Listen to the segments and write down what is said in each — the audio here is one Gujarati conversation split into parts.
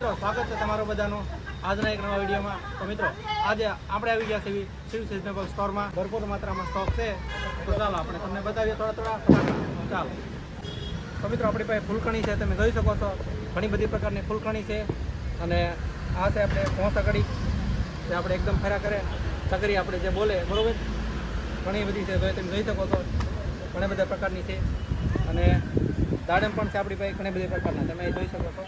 મિત્રો, સ્વાગત છે તમારું બધાનું આજના એક નવા વિડીયોમાં. તો મિત્રો, આજે આપણે આવી ગયા છે શિવ સિઝનેબલ સ્ટોરમાં. ભરપૂર માત્રામાં સ્ટોક છે. તો ચાલો આપણે તમને બતાવીએ થોડા થોડા. ચાલો. તો મિત્રો, આપણી પાસે ફૂલકણી છે, તમે જોઈ શકો છો. ઘણી બધી પ્રકારની ફૂલકણી છે. અને આ છે આપણે ભોંસકડી જે આપણે એકદમ ફેરા કરે. સગરી આપણે જે બોલે, બરાબર? ઘણી બધી છે, તો તમે જોઈ શકો છો. ઘણા બધા પ્રકારની છે. અને દાડમ પણ છે આપણી પાસે, ઘણી બધી પ્રકારના. તમે જોઈ શકો છો.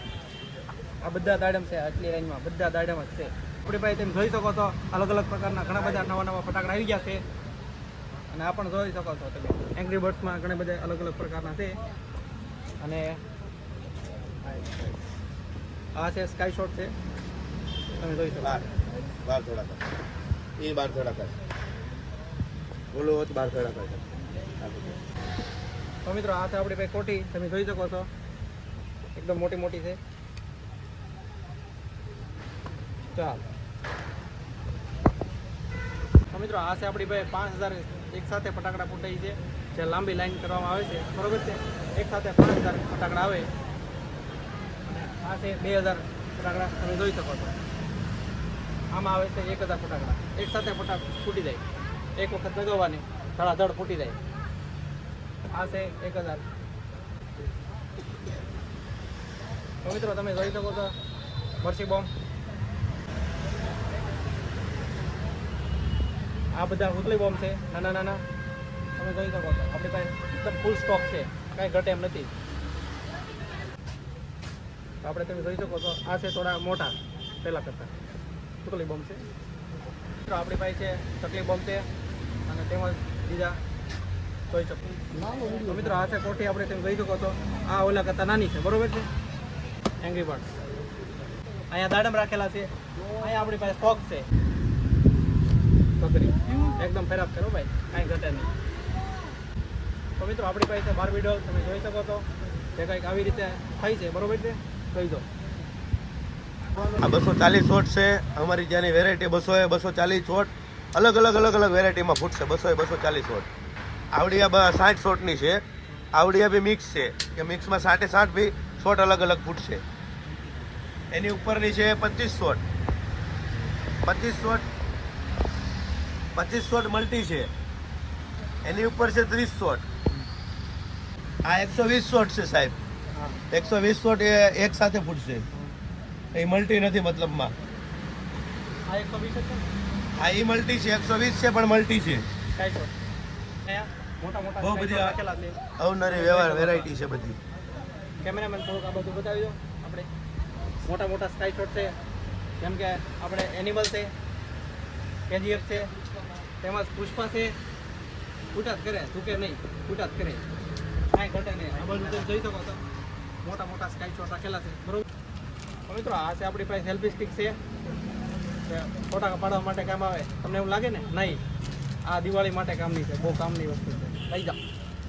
આ બધા દાડમ છે આટલી રેન્જમાં બધા દાડમ જ છે. આપણી પાસે તમે જોઈ શકો છો અલગ અલગ પ્રકારના ઘણા બધા નવા નવા ફટાકડા આવી ગયા છે. અને આ પણ જોઈ શકો છો તમે. એંગ્રી બર્ડ્સમાં ઘણા બધા અલગ અલગ પ્રકારના છે. અને આ છે સ્કાય શોટ છે. તમે જોઈ શકો બાર થોડા કર એ બાર થોડા કર બોલો બાર થોડા કર તો મિત્રો આ છે આપણી પાસે કોટી તમે જોઈ શકો છો. એકદમ મોટી મોટી છે. ચાલ. તો મિત્રો, આ છે આપણી ભાઈ પાંચ હજાર એક સાથે ફટાકડા ફૂટાઈ છે. જે લાંબી લાઈન કરવામાં આવે છે. બરોબર છે? એક સાથે પાંચ હજાર ફટાકડા આવે. અને આ છે બે હજાર ફટાકડા. તમે જોઈ શકો છો. આમાં આવે છે એક હજાર ફટાકડા. એક સાથે ફટાક ફૂટી જાય. એક વખત લગાવવાની ધડાધડ ફૂટી જાય. આ છે એક હજાર. તો મિત્રો, તમે જોઈ શકો છો. મરસી બોમ્બ. આ બધા ઉતલી બોમ્બ છે. નાના નાના. તમે જોઈ શકો છો. આપણી પાસે એકદમ ફૂલ સ્ટોક છે. કાંઈ ઘટે એમ નથી. આપણે તમે જોઈ શકો છો, આ છે થોડા મોટા. પહેલાં કરતાં. ઉતલી બોમ્બ છે. મિત્રો આપણી પાસે છે ચકલી બોમ્બ છે. અને તેમજ બીજા જોઈ શકો. તો મિત્રો, આ છે કોઠી આપણે તમે જોઈ શકો છો. આ ઓલા કરતાં નાની છે. બરોબર છે? એંગ્રી બર્ડ અહીંયા દાડમ રાખેલા છે. અહીંયા આપણી પાસે સ્ટોક છે. છોકરી એકદમ ખરાબ કરો ભાઈ. કાંઈ ઘટે નહીં. તો મિત્રો, આપણી પાસે બાર વીડિયો તમે જોઈ શકો છો જે કંઈક આવી રીતે થઈ છે. બરોબર છે? જોઈ દો આ બસો ચાલીસ શોટ છે. અમારી જ્યાંની વેરાયટી બસો એ બસો ચાલીસ શોટ અલગ અલગ અલગ અલગ વેરાયટીમાં ફૂટશે. બસો એ બસો ચાલીસ શોટ આવડિયા સાઠ શોટની છે. આવડિયા બી મિક્સ છે. કે મિક્સમાં સાઠે સાઠ બી શોટ અલગ અલગ ફૂટશે. એની ઉપરની છે પચીસ શોટ પચીસ શોટ પચીસ શોટ મલ્ટી છે. એની ઉપર છે ત્રીસ શોટ. આ એકસો વીસ શોટ છે સાહેબ. એકસો વીસ શોટ એ એક સાથે ફૂટશે. એ મલ્ટી નથી મતલબમાં. આ ઈ મલ્ટી છે એકસો વીસ છે પણ મલ્ટી છે. બહુ બધી અવનરી વ્યવહાર વેરાયટી છે બધી. કેમેરામેન થોડુંક આ બધું બતાવી દો. આપણે મોટા મોટા સ્કાય શોટ છે. જેમ કે આપણે એનિમલ છે કેજીએફ છે તેમજ પુષ્પા છે ફૂટાત કરે, ઝૂકે નહીં ફૂટાત કરે. કાંઈ ઘટે નહીં. આ બધું તમે જોઈ શકો છો. મોટા મોટા સ્કાય શોટ રાખેલા છે. બરોબર? તો મિત્રો, આ છે આપણી પાસે સેલ્ફી સ્ટિક છે. ફોટા પાડવા માટે કામ આવે. તમને એવું લાગે ને? નહીં. આ દિવાળી માટે કામની છે. બહુ કામની વસ્તુ છે. લઈ જાઓ.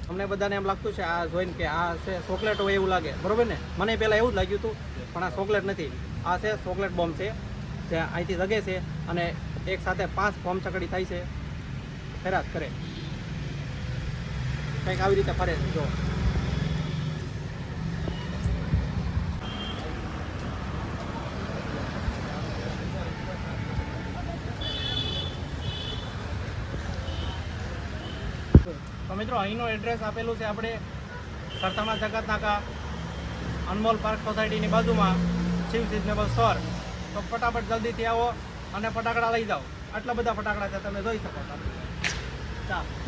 અમને બધાને એમ લાગતું છે, આ જોઈને કે આ છે ચોકલેટ હોય એવું લાગે. બરોબર ને? મને પહેલાં એવું જ લાગ્યું હતું, પણ આ ચોકલેટ નથી. આ છે ચોકલેટ બોમ્બ છે. જે અહીંથી જગે છે અને એક સાથે પાંચ બોમ્બ ચકડી થાય છે. ફેરાત કરે. કંઈક આવી રીતે ફરે છે, જો. તો મિત્રો, અહીંનો એડ્રેસ આપેલું છે આપણે સરથાણા જગત નાકા અનમોલ પાર્ક સોસાયટીની બાજુમાં, શિવ સિઝનેબલ સ્ટોર. તો ફટાફટ જલ્દીથી આવો અને ફટાકડા લઈ જાઓ. આટલા બધા ફટાકડા છે, તમે જોઈ શકો છો. ચાલો